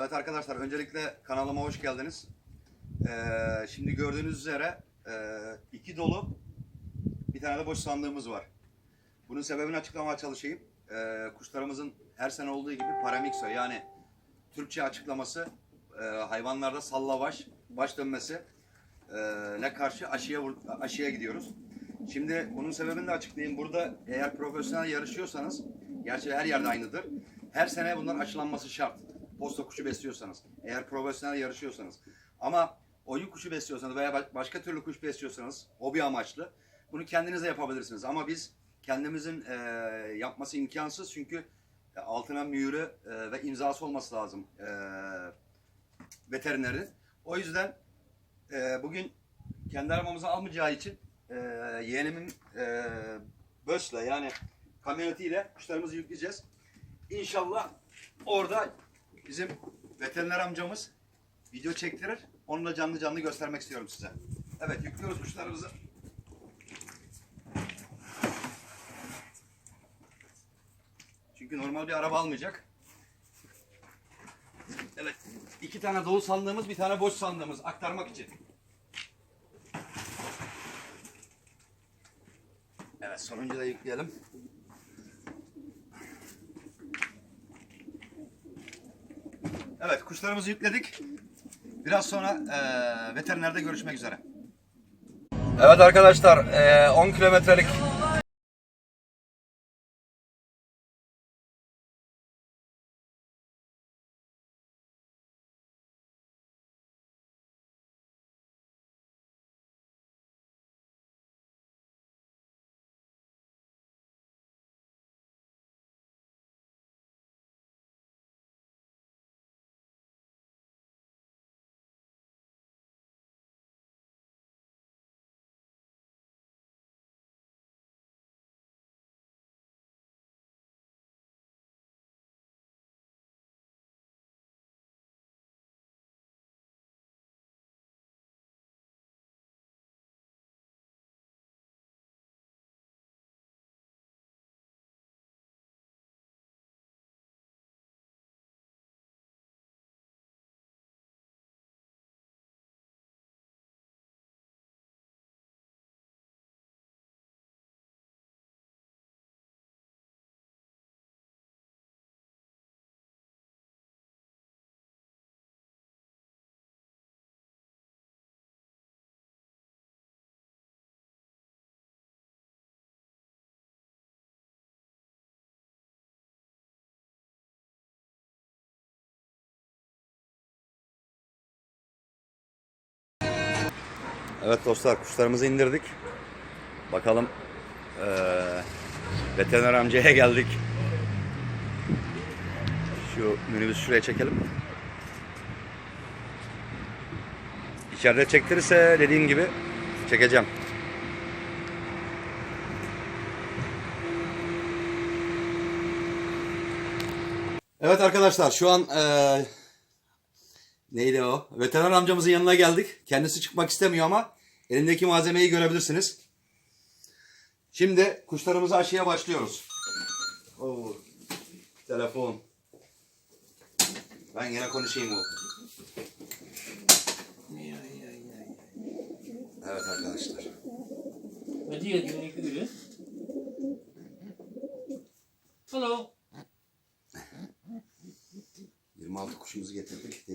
Evet arkadaşlar öncelikle kanalıma hoş geldiniz. Ee, şimdi gördüğünüz üzere e, iki dolu bir tane de boş sandığımız var. Bunun sebebini açıklamaya çalışayım. Ee, kuşlarımızın her sene olduğu gibi paramikso yani Türkçe açıklaması e, hayvanlarda sallavaş, baş dönmesi e, ne karşı aşıya aşıya gidiyoruz. Şimdi bunun sebebini de açıklayayım. Burada eğer profesyonel yarışıyorsanız, gerçi her yerde aynıdır. Her sene bunların aşılanması şart. Posta kuşu besliyorsanız, eğer profesyonel yarışıyorsanız. Ama oyun kuşu besliyorsanız veya ba- başka türlü kuş besliyorsanız, hobi amaçlı, bunu kendiniz de yapabilirsiniz. Ama biz kendimizin e, yapması imkansız çünkü altına mühürü e, ve imzası olması lazım e, veterinerin. O yüzden e, bugün kendi arabamızı almayacağı için e, yeğenimin e, bösle yani kamyonetiyle kuşlarımızı yükleyeceğiz. İnşallah orada bizim veteriner amcamız video çektirir. Onu da canlı canlı göstermek istiyorum size. Evet yüklüyoruz kuşlarımızı. Çünkü normal bir araba almayacak. Evet. iki tane dolu sandığımız, bir tane boş sandığımız aktarmak için. Evet, sonuncu da yükleyelim. Evet, kuşlarımızı yükledik. Biraz sonra eee veterinerde görüşmek üzere. Evet arkadaşlar, eee, 10 kilometrelik Evet dostlar kuşlarımızı indirdik. Bakalım eee veteriner amcaya geldik. Şu minibüs şuraya çekelim. İçeride çektirirse dediğim gibi çekeceğim. Evet arkadaşlar şu an eee Neydi o? Veteriner amcamızın yanına geldik. Kendisi çıkmak istemiyor ama elindeki malzemeyi görebilirsiniz. Şimdi kuşlarımızı aşıya başlıyoruz. Oo, telefon. Ben yine konuşayım o. Evet arkadaşlar. Wat die het niet uren? Hallo. 26 kuşumuzu getirdik.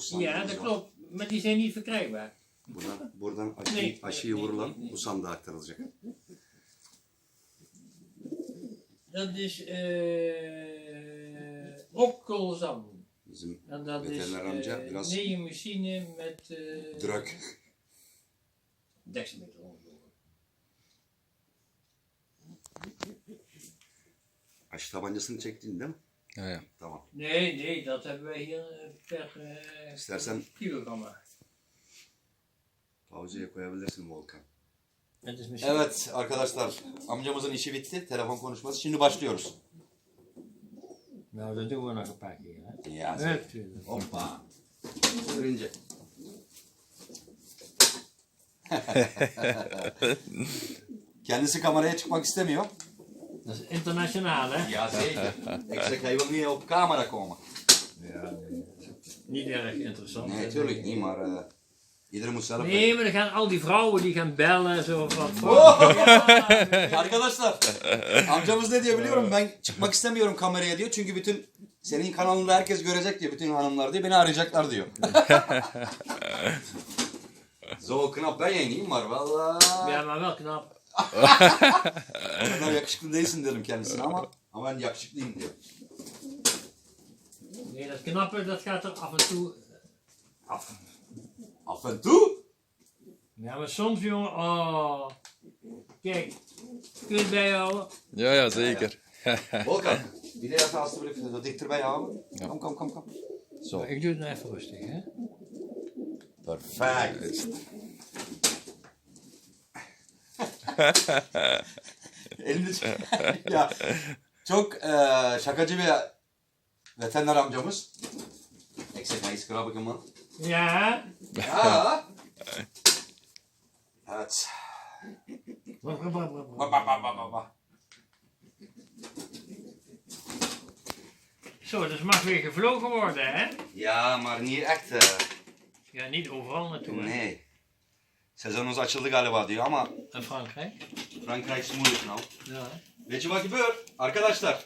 Boş Ja, dat klopt. Maar die zijn niet verkrijgbaar. Buradan, buradan aşı, Nee, aşıyı nee, vurulan nee, nee. bu sandığa aktarılacak. Dat is eh okkelzam. Bizim En dat is Veterinair amca eh biraz- nieuwe machine met drug. dekselmeter ongeveer. Aşı tabancasını çektin değil mi? Ja, ja. Tamam. Nee, nee, dat hebben wij hier eh, per eh İstersen kilogram. pauzeye koyabilirsin Volkan. Dat is misschien. Evet arkadaşlar amcamızın işi bitti. Telefon konuşması. Şimdi başlıyoruz. Nou, dat doen we nog een paar keer. Hè? Ya Evet. Hoppa. Sürünce. Kendisi kameraya çıkmak istemiyor. Dat is internationaal, hè? Ja zeker. Ik zeg hij wil niet op camera komen. Ja, nee. niet erg interessant. Nee, natuurlijk niet, maar eh, iedereen moet zelf Nee, maar dan gaan al die vrouwen die gaan bellen en zo. Van, Oh! Ja, Arkadaşlar amcamız ne diyor biliyor musun? Ben çıkmak istemiyorum kameraya diyor. Çünkü bütün senin kanalında herkes görecek diyor. Bütün hanımlar diyor. Beni arayacaklar diyor. Zo knap ben yayınlayayım var valla. ja, maar wel knap. Kadar yakışıklı değilsin derim kendisine ama ama ben yakışıklıyım diyor. Nee, dat knappen dat gaat er af en toe af. Af en toe. Ja, maar soms jongen, oh. Kijk, kun je het bijhouden? Ja, ja, zeker. Volkan. Bir de yatağı alsıbırık diktir bij abi. Kom kom kom kom. Zo. Ik doe het nou even rustig, hè? Perfect. Elini ya çok eee şakacı bir veteriner amcamız. Eksik hayız krabı kımın. Ja. Ya. Evet. Wacht, wacht, wacht, wacht. Bak bak bak bak bak, bak. Zo, dus mag weer gevlogen worden, hè? Ya maar niet echt. eh, Ja, niet overal naartoe, hè? Nee. Sezonumuz açıldı galiba diyor ama? Frankrijk is moeilijk nou. Ja. Gebeurt? Arkadaşlar.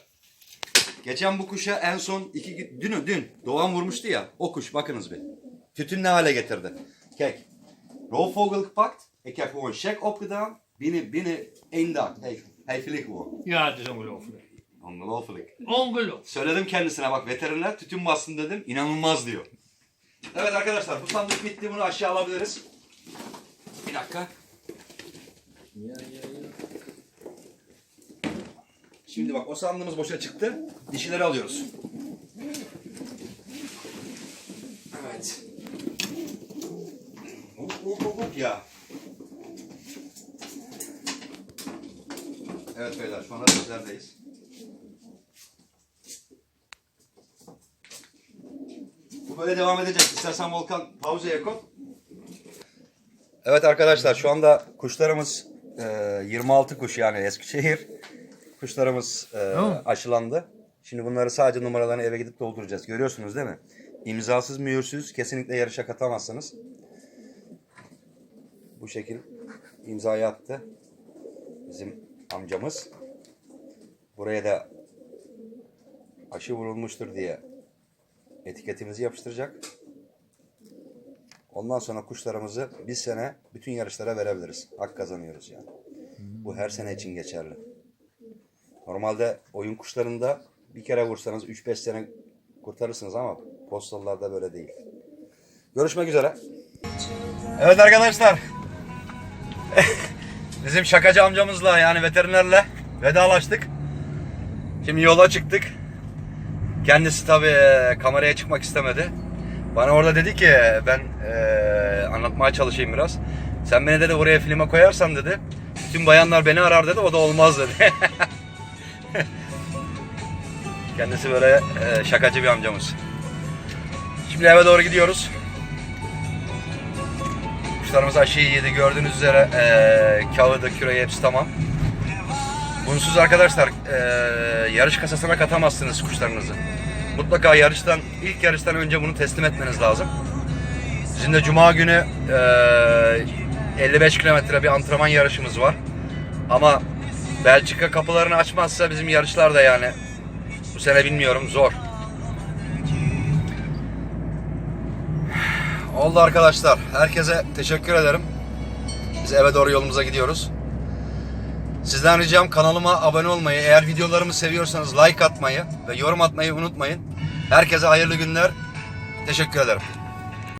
Geçen bu kuşa en son iki dün, dün Doğan vurmuştu ya. O kuş bakınız bir. Tütün ne hale getirdi. Kijk. Roofvogel gepakt. Ik heb gewoon check opgedaan. Binnen, binnen één dag. Hey, hij vliegt gewoon. Ja, het is ongelooflijk. Ongelooflijk. Ongelooflijk. Söyledim kendisine bak veteriner tütün bastın dedim. İnanılmaz diyor. Evet arkadaşlar bu sandık bitti. Bunu aşağı alabiliriz. Dakika. Şimdi bak o sandığımız boşa çıktı. Dişileri alıyoruz. Evet. Hop hop hop hop ya. Evet beyler şu anda dişlerdeyiz. Bu böyle devam edecek. İstersen Volkan pauzaya koy. Evet arkadaşlar şu anda kuşlarımız e, 26 kuş yani Eskişehir. Kuşlarımız e, Tamam. aşılandı. Şimdi bunları sadece numaralarını eve gidip dolduracağız. Görüyorsunuz değil mi? İmzasız, mühürsüz kesinlikle yarışa katamazsınız. Bu şekil imzayı attı. Bizim amcamız. Buraya da aşı vurulmuştur diye etiketimizi yapıştıracak. Ondan sonra kuşlarımızı bir sene bütün yarışlara verebiliriz. Hak kazanıyoruz yani. Bu her sene için geçerli. Normalde oyun kuşlarında bir kere vursanız 3-5 sene kurtarırsınız ama postallarda böyle değil. Görüşmek üzere. Evet arkadaşlar. Bizim şakacı amcamızla yani veterinerle vedalaştık. Şimdi yola çıktık. Kendisi tabii e, kameraya çıkmak istemedi. Bana orada dedi ki ben e, anlatmaya çalışayım biraz. Sen beni dedi buraya filme koyarsan dedi. Bütün bayanlar beni arar dedi o da olmaz dedi. Kendisi böyle e, şakacı bir amcamız. Şimdi eve doğru gidiyoruz. Kuşlarımız aşıyı yedi gördüğünüz üzere e, kağıdı, küreği hepsi tamam. Bunsuz arkadaşlar e, yarış kasasına katamazsınız kuşlarınızı. Mutlaka yarıştan, ilk yarıştan önce bunu teslim etmeniz lazım. Bizim de Cuma günü e, 55 kilometre bir antrenman yarışımız var. Ama Belçika kapılarını açmazsa bizim yarışlar da yani bu sene bilmiyorum zor. Oldu arkadaşlar. Herkese teşekkür ederim. Biz eve doğru yolumuza gidiyoruz. Sizden ricam kanalıma abone olmayı, eğer videolarımı seviyorsanız like atmayı ve yorum atmayı unutmayın. Herkese hayırlı günler. Teşekkür ederim.